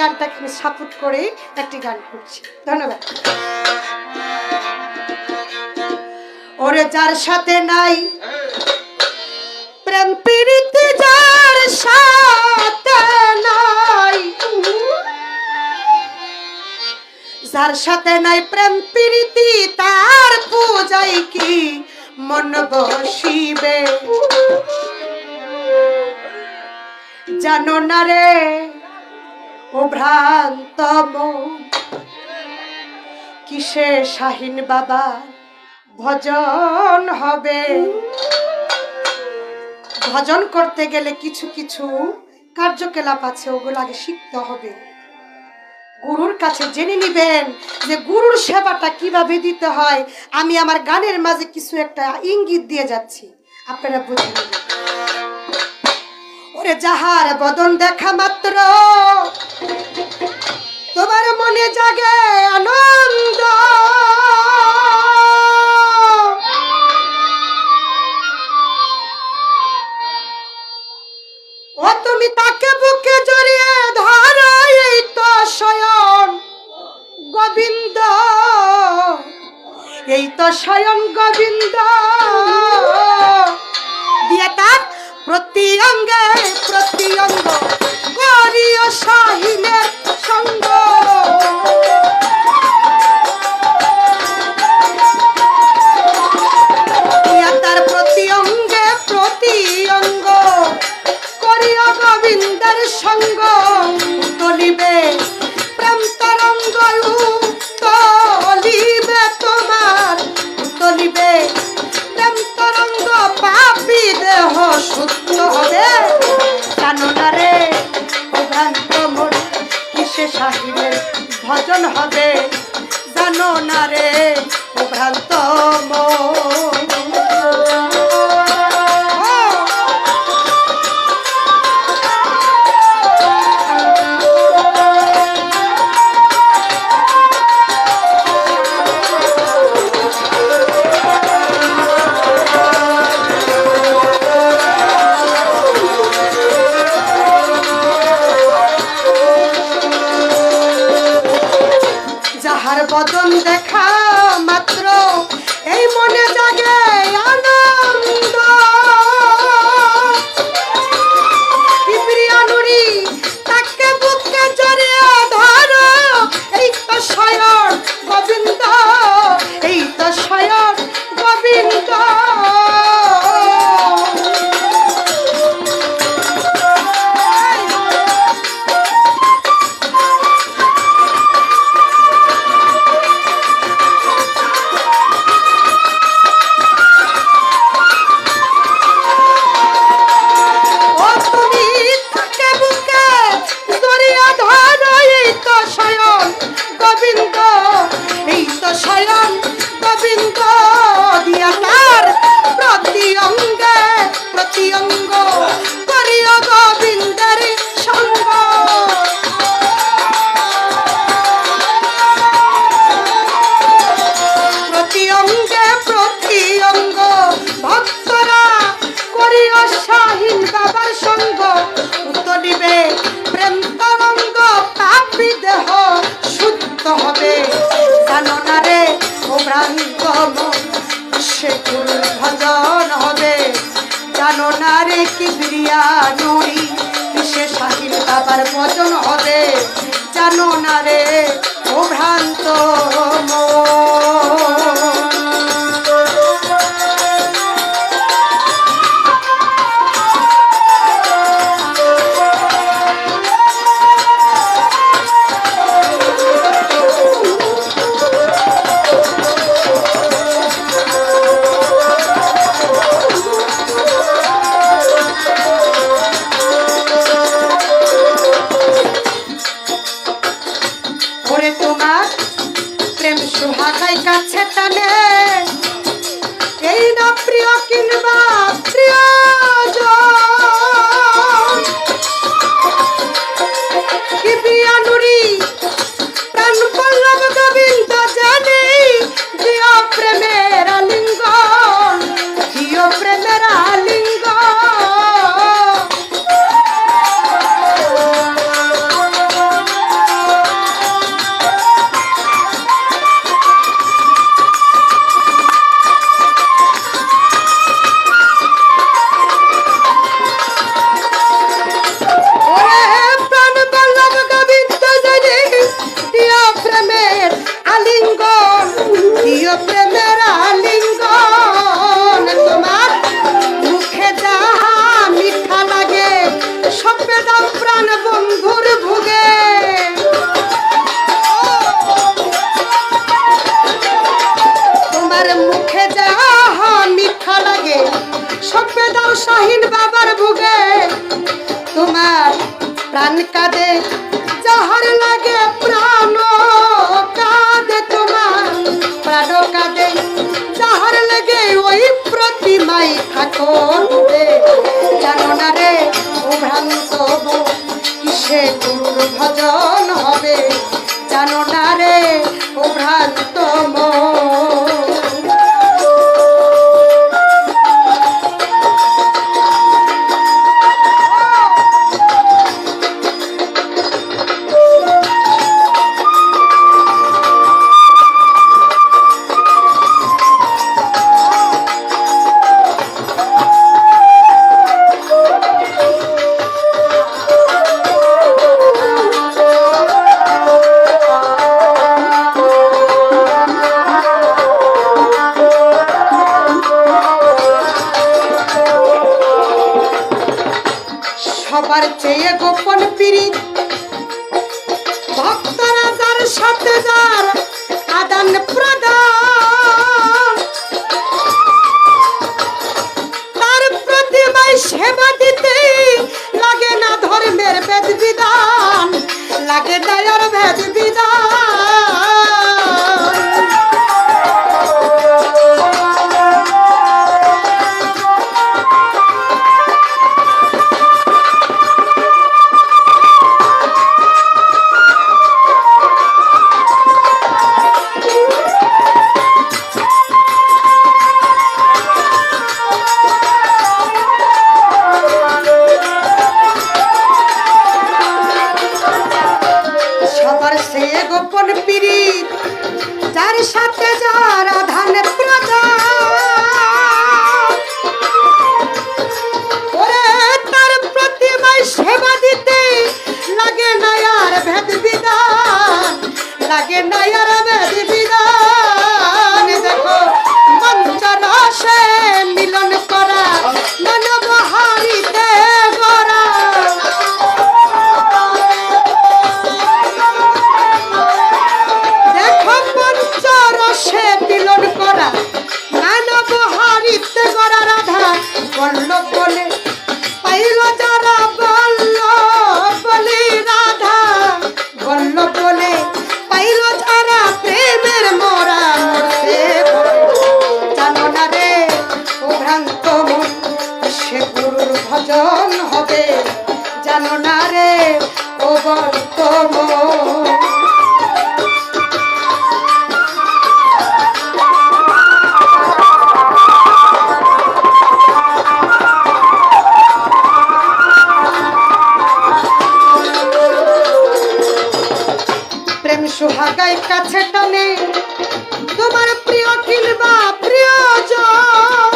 গানটাকে আমি সাপোর্ট করে একটি গান করছি। ধন্যবাদ। ওরে যার সাথে নাই, প্রেম প্রীতি যার সাথে নাই, যার সাথে নাই প্রেম প্রীতি তার পূজাই কি মন বসিবে? জানো না রে ও ভ্রান্ত কিসে শাহিন বাবা? ভজন হবে। ভজন করতে গেলে কিছু কিছু কার্যকলাপ আছে, ওগুলো আগে শিখতে হবে। গুরুর কাছে জেনে নিবেন যে গুরুর সেবাটা কীভাবে দিতে হয়। আমি আমার গানের মাঝে কিছু একটা ইঙ্গিত দিয়ে যাচ্ছি। আপনারা বুঝে নেবেন। ওরে যাহার বদন দেখা মাত্র মনে জাগে আনন্দ। ও তুমি তাকে বুকে জড়িয়ে ধরো তো স্বয়ং গোবিন্দ। এই তো স্বয়ং গোবিন্দ। দিয়ে তার প্রতি অঙ্গে প্রতি অঙ্গ গরিয় শাহিনের সঙ্গ। সঙ্গ তলিবে, প্রেম তরঙ্গ তলিবে তোমার, তলিবে, প্রেম তরঙ্গ পাপি দেহ শুদ্ধ হবে। কাননারে ভ্রান্ত মন কিসে সাহিবের ভজন হবে? বদন সঙ্গ উতলিবে প্রেম তরঙ্গ পাপি দেহ শুদ্ধ হবে। জানো না রে, ও ভ্রান্ত সে ভজন হবে। জানো না রে, কি বিরিয়া নুরি সে শাহিন বাবার ভজন হবে। জানো না মন। সুহাগাই কাছে টানে। এই না প্রিয় কিংবা প্রাণ কাঁদে, যাহার লাগে প্রাণ কাঁদে তোমার। প্রাণ কাঁদে, যাহার লাগে ওই প্রতিমাই থাকো ডুবে জানো না রে ও ভ্রান্ত কিসে গুরুর ভজন হবে? জানো রে ভ্রান্ত মন। Santa Cruz. লাগে না জানো না রে ও বন্ত মন প্রেম সুহাগাই কাছে টানে তোমার প্রিয় কিংবা প্রিয়জন।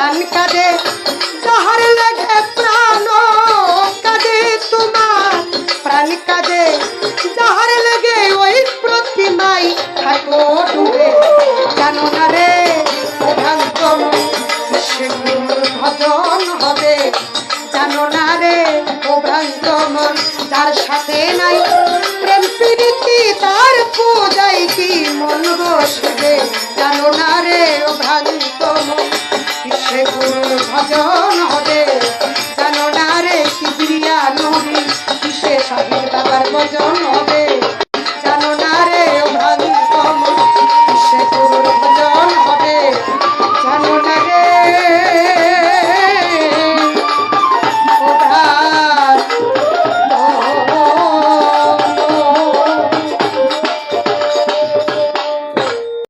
প্রাণ কাঁদে যাহার লাগে প্রাণ কাঁদে তোমার। প্রাণ কাঁদে যাহার লাগে ওই প্রতিমাই থাকো ডুবে। জানো না রে ভ্রান্ত ভজন হবে। জানো না রে ও ভ্রান্ত মন, যার সাথে নাই প্রেম প্রীতি, তার পূজাই কি মন বসবে? জানো না রে ও ভ্রান্ত সে গুরুর ভজন হবে জানো না রে কি বিরিয়া নবী কিসে সাহির বাবার ভজন হবে?